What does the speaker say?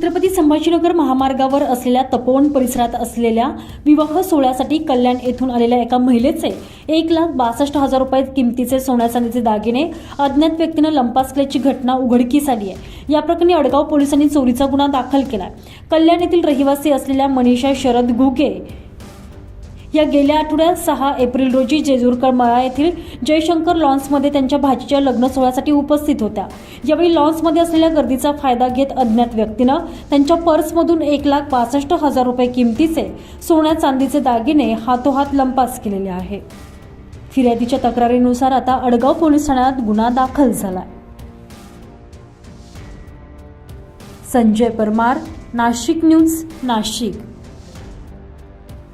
छत्रपती संभाजीनगर महामार्गावर असलेल्या तपोवन परिसरात असलेल्या विवाह सोहळ्यासाठी कल्याण येथून आलेल्या एका महिलेचे एक लाख बासष्ट हजार रुपये किमतीचे सोन्या चांदीचे दागिने अज्ञात व्यक्तीनं लंपासल्याची घटना उघडकीस आली आहे. या प्रकरणी अडगाव पोलिसांनी चोरीचा गुन्हा दाखल केला कल्याण येथील रहिवासी असलेल्या मनीषा शरद घुगे या गेल्या आठवड्यात सहा एप्रिल रोजी जेजूरकर मळा येथील जयशंकर लॉन्समध्ये त्यांच्या भाचीच्या लग्न सोहळ्यासाठी उपस्थित होत्या. यावेळी लॉन्समध्ये असलेल्या गर्दीचा फायदा घेत अज्ञात व्यक्तीनं त्यांच्या पर्समधून एक लाख पासष्ट हजार रुपये किमतीचे सोन्या चांदीचे दागिने हातोहात लंपास केलेले आहे. फिर्यादीच्या तक्रारीनुसार आता अडगाव पोलीस ठाण्यात गुन्हा दाखल झाला संजय परमार नाशिक न्यूज नाशिक.